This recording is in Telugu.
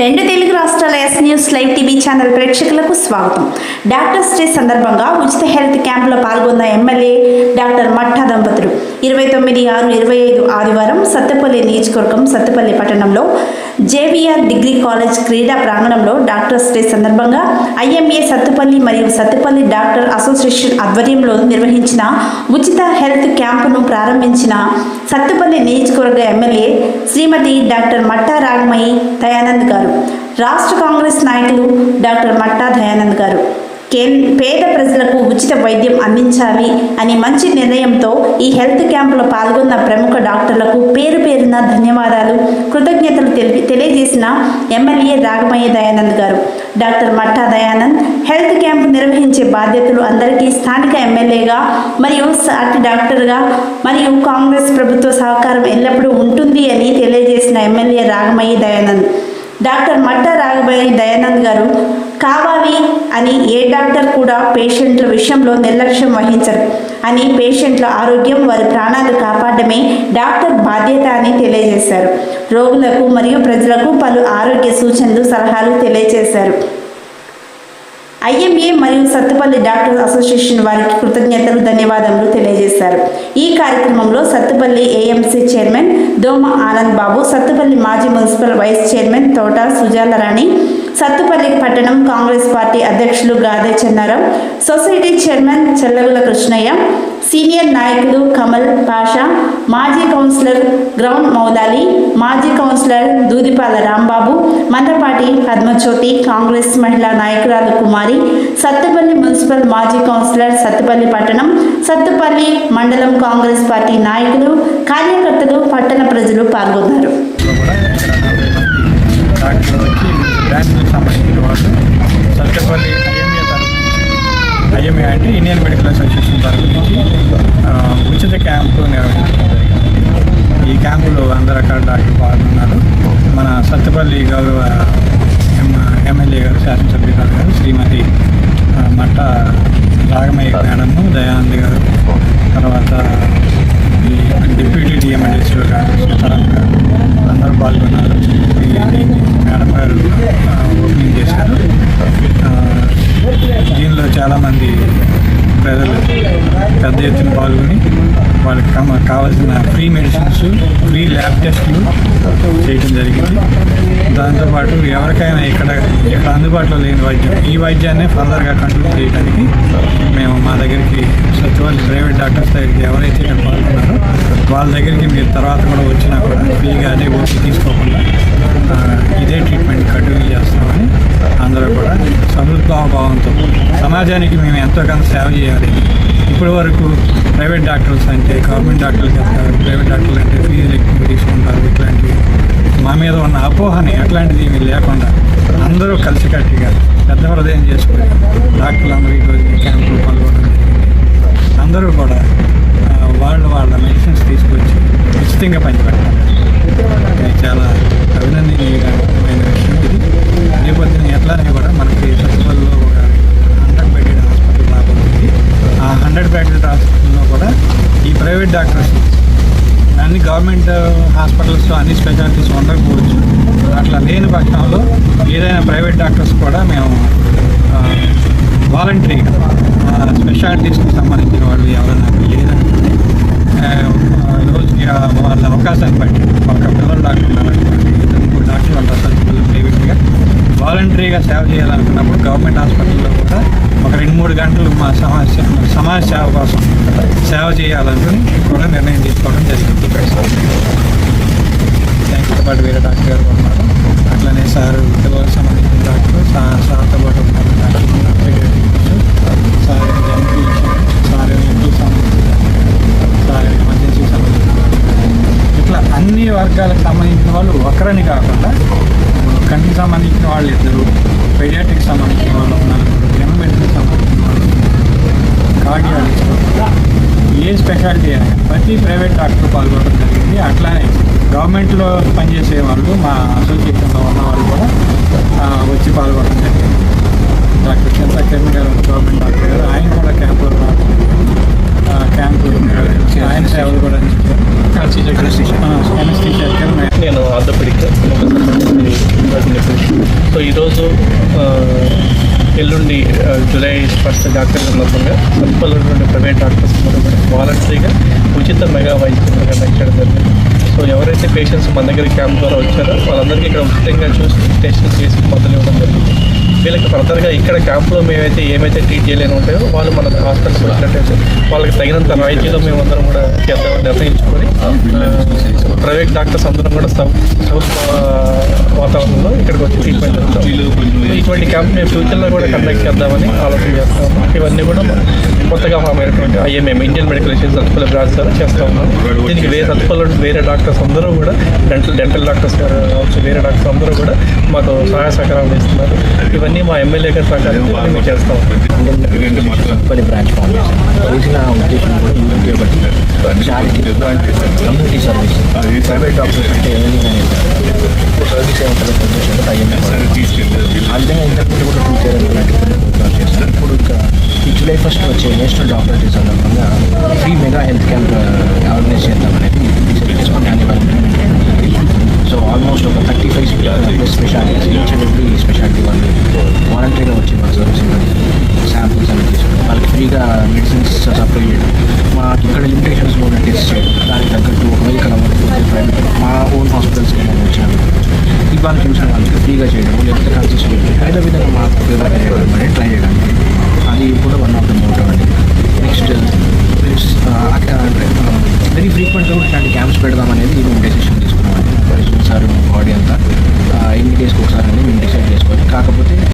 రెండు తెలుగు రాష్ట్రాల S news live TV channel ప్రేక్షకులకు స్వాగతం. డాక్టర్స్ డే సందర్భంగా ఉచిత హెల్త్ క్యాంపులో పాల్గొన్న ఎమ్మెల్యే డాక్టర్ మట్టా దంపతులు. ఇరవై తొమ్మిది ఆరు ఇరవై ఐదు ఆదివారం సత్తెపల్లి నియోజకవర్గం సత్తెపల్లి పట్టణంలో జేవిఆర్ డిగ్రీ కాలేజ్ క్రీడా ప్రాంగణంలో డాక్టర్స్ డే సందర్భంగా ఐఎంఏ సత్తుపల్లి మరియు సత్తుపల్లి డాక్టర్ అసోసియేషన్ ఆధ్వర్యంలో నిర్వహించిన ఉచిత హెల్త్ క్యాంపును ప్రారంభించిన సత్తుపల్లి నియోజకవర్గ ఎమ్మెల్యే శ్రీమతి డాక్టర్ మట్టా రాగమయ్యి దయానంద్ గారు. రాష్ట్ర కాంగ్రెస్ నాయకులు డాక్టర్ మట్టా దయానంద్ గారు. పేద ప్రజలకు ఉచిత వైద్యం అందించాలి అని మంచి నిర్ణయంతో ఈ హెల్త్ క్యాంపులో పాల్గొన్న ప్రముఖ డాక్టర్లకు పేరు పేరున ధన్యవాదాలు. కృతజ్ఞతలు తెలిపి తెలియజేసిన MLA Ragamayya Dayanand garu. Doctor Matta Dayanand health camp నిర్వహించే బాధ్యతలు అందరికీ స్థానిక ఎమ్మెల్యేగా మరియు సాటి డాక్టర్గా మరియు కాంగ్రెస్ ప్రభుత్వ సహకారం ఎల్లప్పుడూ ఉంటుంది అని తెలియజేసిన ఎమ్మెల్యే రాగమయ్య దయానంద్. డాక్టర్ మట్ట రాఘవయ్య దయానంద్ గారు కావాలి అని ఏ డాక్టర్ కూడా పేషెంట్ల విషయంలో నిర్లక్ష్యం వహించరు అని పేషెంట్ల ఆరోగ్యం వారి ప్రాణాలు కాపాడమే డాక్టర్ బాధ్యత అని తెలియజేశారు. రోగులకు మరియు ప్రజలకు పలు ఆరోగ్య సూచనలు సలహాలు తెలియజేశారు. ఐఎంఏ మరియు సత్తుపల్లి డాక్టర్ అసోసియేషన్ వారికి కృతజ్ఞతలు ధన్యవాదములు తెలియజేశారు. ఈ కార్యక్రమంలో సత్తుపల్లి ఏఎంసీ చైర్మన్ దోమ ఆనంద్ బాబు సత్తుపల్లి మాజీ మున్సిపల్ వైస్ చైర్మన్ తోట సుజాలరాణి సత్తుపల్లి పట్టణం కాంగ్రెస్ పార్టీ అధ్యక్షులు Gade Chennarao society chairman Chellagula Krishnaiah senior నాయకులు కమల్ పాషా మాజీ కౌన్సిలర్ గ్రౌండ్ మౌలాలి మాజీ కౌన్సిలర్ దూదిపాల రాంబాబు మందపాటి పద్మజ్యోతి కాంగ్రెస్ మహిళా నాయకురాలు కుమారి సత్తుపల్లి మున్సిపల్ మాజీ కౌన్సిలర్ సత్తుపల్లి పట్టణం సత్తుపల్లి మండలం కాంగ్రెస్ పార్టీ నాయకులు కార్యకర్తలు పట్టణ ప్రజలు పాల్గొన్నారు. సత్యపల్లి ఐఎంఏ తరఫు నుంచి ఐఎంఏ అంటే ఇండియన్ మెడికల్ అసోసియేషన్ తరఫు నుంచి ఉచిత క్యాంపు నిర్వహించడం జరిగింది ఈ క్యాంపులో అందరు అక్కడ డాక్టర్ పాల్గొన్నారు. మన సత్తపల్లి గౌరవ ఎం ఎమ్మెల్యే గారు శాసనసభ్యురాలు గారు శ్రీమతి మట్ట రాగమయ్య మేడము దయానంద్ గారు తర్వాత ఈ డిప్యూటీ డిఎంఎల్ఎస్ గారు సీతారాం గారు అందరూ పాల్గొన్నారు. మేడం గారు చాలామంది ప్రజలు పెద్ద ఎత్తున పాల్గొని వాళ్ళకి కావాల్సిన ఫ్రీ మెడిసిన్స్ ఫ్రీ ల్యాబ్ టెస్టులు చేయడం జరిగింది. దాంతోపాటు ఎవరికైనా ఇక్కడ ఇక్కడ అందుబాటులో లేని వైద్యం ఈ వైద్యాన్ని ఫర్దర్గా కంట్రోల్ చేయడానికి మేము మా దగ్గరికి సచివాలయం ప్రైవేట్ డాక్టర్స్ దగ్గరికి ఎవరైతే ఇక్కడ పాల్గొన్నారో వాళ్ళ దగ్గరికి మీరు తర్వాత కూడా వచ్చినా కూడా ఫ్రీగా అదే ఓపీ తీసుకోకుండా ఇదే ట్రీట్మెంట్ కంటిన్యూ చేస్తామని భావంతో సమాజానికి మేము ఎంతో కొంత సేవ చేయాలి. ఇప్పటి వరకు ప్రైవేట్ డాక్టర్స్ అంటే గవర్నమెంట్ డాక్టర్లు చెప్తారు. ప్రైవేట్ డాక్టర్లు అంటే ఫీజులు ఎక్కువ తీసుకుంటారు ఇట్లాంటివి. మా మీద ఉన్న అపోహని అట్లాంటిది ఏమీ లేకుండా అందరూ కలిసికట్టుగా పెద్ద హృదయం చేసుకుని డాక్టర్లందరూ ఈరోజు క్యాంపులు పాల్గొనడం జరిగింది. అందరూ కూడా వాళ్ళు వాళ్ళ మెడిసిన్స్ తీసుకొచ్చి ఉచితంగా పంచిపెట్టాలి ప్రైవేట్ డాక్టర్స్. అన్ని గవర్నమెంట్ హాస్పిటల్స్ అన్ని స్పెషాలిటీస్ ఉండకపోవచ్చు అట్లా లేని పక్షంలో ఏదైనా ప్రైవేట్ డాక్టర్స్ కూడా మేము వాలంటరీగా స్పెషాలిటీస్కి సంబంధించిన వాళ్ళు ఎవరైనా లేదంటే రోజుకి వాళ్ళ అవకాశాన్ని బట్టి ఒక పిల్లల డాక్టర్ ఉన్నారనుకోండి ఇద్దరు మూడు డాక్టర్లు ఉంటారు సచివాలయం ప్రైవేట్గా వాలంటరీగా సేవ చేయాలనుకున్నప్పుడు గవర్నమెంట్ హాస్పిటల్లో కూడా ఒక రెండు మూడు గంటలు మా సమాజ సమాజ సేవ కోసం సేవ చేయాలనుకుని కూడా నిర్ణయం తీసుకోవడం జరిగింది. దానితో పాటు వేరే డాక్టర్ గారు ఉన్నారు. అట్లనే సార్ పిల్లలకు సంబంధించిన డాక్టర్ సార్ సార్తో పాటు ఉన్నారు. Doctor sir general sir MP సంబంధించిన సార్ ఎమర్జెన్సీకి సంబంధించిన ఇట్లా అన్ని వర్గాలకు సంబంధించిన వాళ్ళు ఒకరని కాకుండా కంటికి సంబంధించిన వాళ్ళు ఇద్దరు పెడియాట్రిక్ సంబంధించిన వాళ్ళు నలుగురు ఎమర్జెన్సీకి సంబంధించిన వాళ్ళు కార్డియాలజిస్ట్. ఏ స్పెషాలిటీ అయినా ప్రతి ప్రైవేట్ డాక్టర్ పాల్గొనడం జరిగింది. అట్లానే గవర్నమెంట్లో పనిచేసే వాళ్ళు మా అసోసియేషన్లో ఉన్న వాళ్ళు కూడా వచ్చి పాల్గొనడం జరిగింది. డాక్టర్ చింతా కిరణ్ గారు గవర్నమెంట్ డాక్టర్ గారు ఆయన కూడా క్యాంపులో రావడం జరిగింది. జూలై ఫస్ట్ డాక్టర్ సందర్భంగా సత్పల్ ఉన్నటువంటి ప్రైవేట్ డాక్టర్స్ కూడా వాలంటరీగా ఉచిత మెగా వైద్య శిబిరం జరిగింది. సో ఎవరైతే పేషెంట్స్ మన దగ్గర క్యాంప్ ద్వారా వచ్చారో వాళ్ళందరికీ ఇక్కడ ఉచితంగా చూసి టెస్టులు చేసి మందులు ఇవ్వడం జరిగింది. వీళ్ళకి ఫర్దర్గా ఇక్కడ క్యాంప్లో మేమైతే ఏమైతే ట్రీట్ చేయలేని ఉంటాయో వాళ్ళు మన హాస్పిటల్కి వచ్చినట్టయితే వాళ్ళకి తగినంత రాయితీలో మేమందరం కూడా చేద్దామని నిర్ణయించుకొని ప్రైవేట్ డాక్టర్స్ అందరం కూడా సౌత్ సౌత్ వాతావరణంలో ఇక్కడికి వచ్చి ట్రీట్మెంట్ చేస్తాం. ఇటువంటి క్యాంప్ మేము ఫ్యూచర్లో కూడా కండక్ట్ చేద్దామని ఆలోచన చేస్తాము ఇవన్నీ కూడా కొత్తగా ఫామ్ అయినటువంటి IMM Indian medical institute Sathupalli branch ద్వారా చేస్తా ఉన్నాం. దీనికి వేరే సత్పల్లి వేరే డాక్టర్స్ అందరూ కూడా డెంటల్ డెంటల్ డాక్టర్స్ కావచ్చు వేరే డాక్టర్స్ అందరూ కూడా మాకు సహాయ సహకారాలు ఇస్తున్నారు ఇవన్నీ మా ఎమ్మెల్యే గారి సహకారంతో మేము చేస్తాం బ్రాంచ్ ఫౌండేషన్ ఉద్దేశం కూడా యూనిటీ ఒకటి charity community service private doctors అంటే ఏమైనా కానీ సర్వీస్ ఏమంటారు ఉద్దేశంతో అయ్యింది ఆ విధంగా ఇంతకుముందు కూడా టీచర్ ఇలాంటి కొన్ని ప్రోగ్రామ్ చేస్తాను ఇప్పుడు ఇక ఈ జూలై ఫస్ట్ వచ్చే నేషనల్ డాక్టర్ డే సందర్భంగా free mega health camp organise చేద్దామనేది decide చేసుకుని దాని సో ఆల్మోస్ట్ ఒక thirty five plus specialities each and every speciality వాళ్ళు వాలంటరీగా వచ్చి మా సర్వీస్ ఇవ్వాలి శాంపుల్స్ అనేది తీసుకుని వాళ్ళకి ఫ్రీగా మెడిసిన్స్ సప్లై కాన్ఫ్యూషన్ వాళ్ళకి ఫ్రీగా చేయడము లేకపోతే చేయడం ఏదో విధంగా మాకు ఫేవర్ చేయడం అనేది ట్రై చేయడానికి. అది కూడా వన్ ఆఫ్ ద మోటివ్ అండి నెక్స్ట్ వెరీ ఫ్రీక్వెంట్గా కూడా ఇట్లాంటి క్యాంప్స్ పెడదాం అనేది మేము డెసిషన్ తీసుకున్నామండి సార్ బాడీ అంతా ఎన్ని డేస్కి ఒకసారి అనేది మేము డిసైడ్ చేసుకోవాలి కాకపోతే